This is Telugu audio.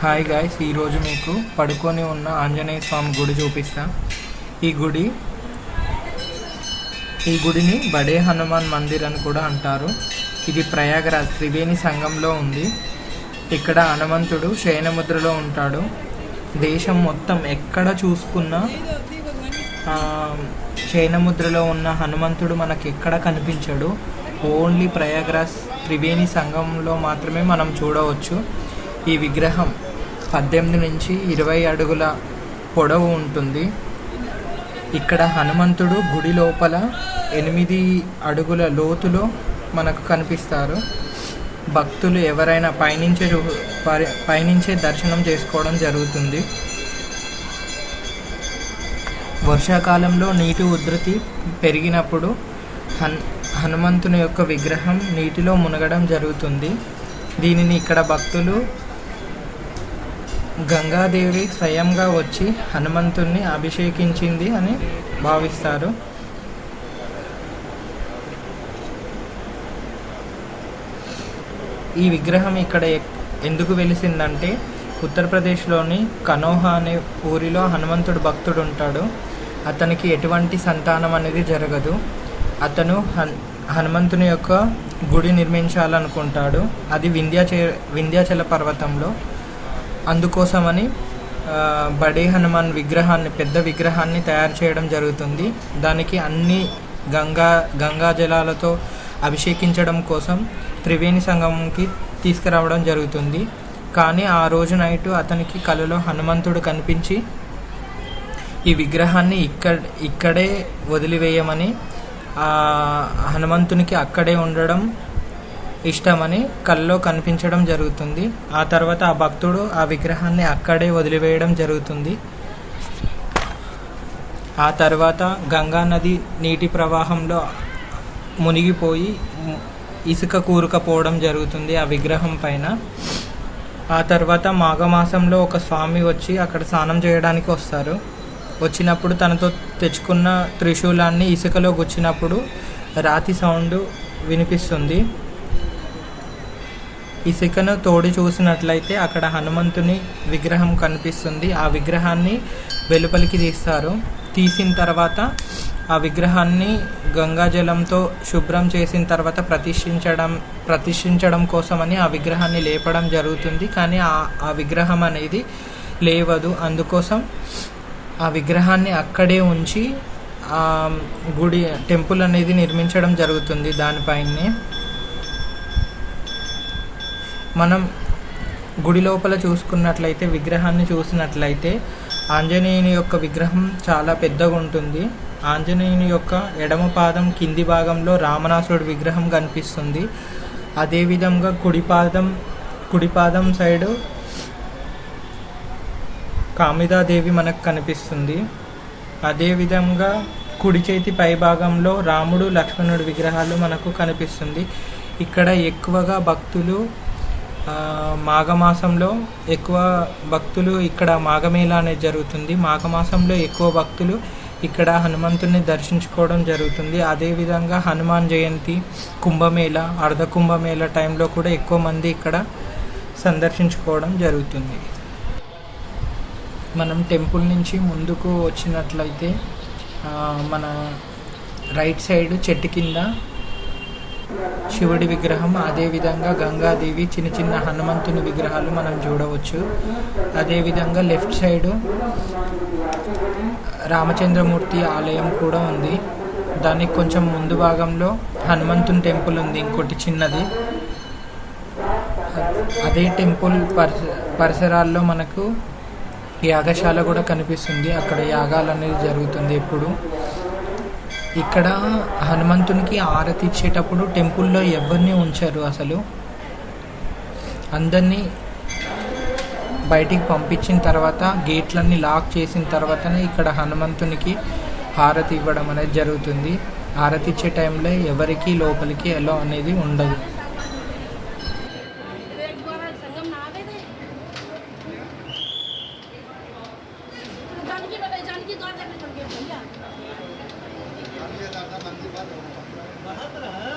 హాయ్ గాయ్స్ ఈరోజు మీకు పడుకొని ఉన్న ఆంజనేయ స్వామి గుడి చూపిస్తా. ఈ గుడి ఈ గుడిని బడే హనుమాన్ మందిర్ అని కూడా అంటారు. ఇది ప్రయాగరాజ్ త్రివేణి సంఘంలో ఉంది. ఇక్కడ హనుమంతుడు శయనముద్రలో ఉంటాడు. దేశం మొత్తం ఎక్కడ చూసుకున్నా శయనముద్రలో ఉన్న హనుమంతుడు మనకి ఎక్కడ కనిపించడు. ఓన్లీ ప్రయాగరాజ్ త్రివేణి సంఘంలో మాత్రమే మనం చూడవచ్చు. ఈ విగ్రహం పద్దెనిమిది నుంచి ఇరవై అడుగుల పొడవు ఉంటుంది. ఇక్కడ హనుమంతుడు గుడి లోపల ఎనిమిది అడుగుల లోతులో మనకు కనిపిస్తారు. భక్తులు ఎవరైనా పైనుంచే చూ పైనుంచే దర్శనం చేసుకోవడం జరుగుతుంది. వర్షాకాలంలో నీటి ఉధృతి పెరిగినప్పుడు హన్ హనుమంతుని యొక్క విగ్రహం నీటిలో మునగడం జరుగుతుంది. దీనిని ఇక్కడ భక్తులు గంగాదేవి స్వయంగా వచ్చి హనుమంతుణ్ణి అభిషేకించింది అని భావిస్తారు. ఈ విగ్రహం ఇక్కడ ఎందుకు వెలిసిందంటే ఉత్తరప్రదేశ్లోని కనోహా అనే ఊరిలో హనుమంతుడు భక్తుడు ఉంటాడు అతనికి ఎటువంటి సంతానం అనేది జరగదు. అతను హన్ హనుమంతుని యొక్క గుడి నిర్మించాలనుకుంటాడు. అది వింధ్యాచే వింధ్యాచల పర్వతంలో. అందుకోసమని బడే హనుమాన్ విగ్రహాన్ని పెద్ద విగ్రహాన్ని తయారు చేయడం జరుగుతుంది. దానికి అన్ని గంగా గంగా జలాలతో అభిషేకించడం కోసం త్రివేణి సంగమంకి తీసుకురావడం జరుగుతుంది. కానీ ఆ రోజు నైట్ అతనికి కలలో హనుమంతుడు కనిపించి ఈ విగ్రహాన్ని ఇక్కడ ఇక్కడే వదిలివేయమని హనుమంతునికి అక్కడే ఉండడం ఇష్టమని కల్లో కనిపించడం జరుగుతుంది. ఆ తర్వాత ఆ భక్తుడు ఆ విగ్రహాన్ని అక్కడే వదిలివేయడం జరుగుతుంది. ఆ తర్వాత గంగా నది నీటి ప్రవాహంలో మునిగిపోయి ఇసుక కూరుకపోవడం జరుగుతుంది ఆ విగ్రహం పైన. ఆ తర్వాత మాఘమాసంలో ఒక స్వామి వచ్చి అక్కడ స్నానం చేయడానికి వస్తారు. వచ్చినప్పుడు తనతో తెచ్చుకున్న త్రిశూలాన్ని ఇసుకలో గుచ్చినప్పుడు రాతి సౌండ్ వినిపిస్తుంది. ఇసుకను తోడి చూసినట్లయితే అక్కడ హనుమంతుని విగ్రహం కనిపిస్తుంది. ఆ విగ్రహాన్ని వెలుపలికి తీస్తారు. తీసిన తర్వాత ఆ విగ్రహాన్ని గంగాజలంతో శుభ్రం చేసిన తర్వాత ప్రతిష్ఠించడం ప్రతిష్ఠించడం కోసమని ఆ విగ్రహాన్ని లేపడం జరుగుతుంది. కానీ ఆ ఆ విగ్రహం అనేది లేవదు. అందుకోసం ఆ విగ్రహాన్ని అక్కడే ఉంచి ఆ గుడి టెంపుల్ అనేది నిర్మించడం జరుగుతుంది దానిపైనే. మనం గుడి లోపల చూసుకున్నట్లయితే విగ్రహాన్ని చూసినట్లయితే ఆంజనేయుని యొక్క విగ్రహం చాలా పెద్దగా ఉంటుంది. ఆంజనేయుని యొక్క ఎడమ పాదం కింది భాగంలో రామనాసురుడి విగ్రహం కనిపిస్తుంది. అదేవిధంగా కుడిపాదం కుడిపాదం సైడు కామిదాదేవి మనకు కనిపిస్తుంది. అదేవిధంగా కుడి చేతి పై భాగంలో రాముడు లక్ష్మణుడి విగ్రహాలు మనకు కనిపిస్తుంది. ఇక్కడ ఎక్కువగా భక్తులు మాఘమాసంలో ఎక్కువ భక్తులు ఇక్కడ మాఘమేళ అనేది జరుగుతుంది. మాఘమాసంలో ఎక్కువ భక్తులు ఇక్కడ హనుమంతుని దర్శించుకోవడం జరుగుతుంది. అదేవిధంగా హనుమాన్ జయంతి కుంభమేళ అర్ధ కుంభమేళ టైంలో కూడా ఎక్కువ మంది ఇక్కడ సందర్శించుకోవడం జరుగుతుంది. మనం టెంపుల్ నుంచి ముందుకు వచ్చినట్లయితే మన రైట్ సైడ్ చెట్టు కింద శివుడి విగ్రహం అదేవిధంగా గంగాదేవి చిన్న చిన్న హనుమంతుని విగ్రహాలు మనం చూడవచ్చు. అదేవిధంగా లెఫ్ట్ సైడు రామచంద్రమూర్తి ఆలయం కూడా ఉంది. దానికి కొంచెం ముందు భాగంలో హనుమంతుని టెంపుల్ ఉంది ఇంకోటి చిన్నది. అదే టెంపుల్ పరిస పరిసరాల్లో మనకు యాగశాల కూడా కనిపిస్తుంది. అక్కడ యాగాలు అనేది జరుగుతుంది ఎప్పుడు. ఇక్కడ హనుమంతునికి ఆరతి ఇచ్చేటప్పుడు టెంపుల్లో ఎవరిని ఉంచారు అసలు? అందరినీ బయటికి పంపించిన తర్వాత గేట్లన్నీ లాక్ చేసిన తర్వాతనే ఇక్కడ హనుమంతునికి హారతి ఇవ్వడం అనేది జరుగుతుంది. హారతి ఇచ్చే టైంలో ఎవరికి లోపలికి ఎలా అనేది ఉండదు. هذا هذا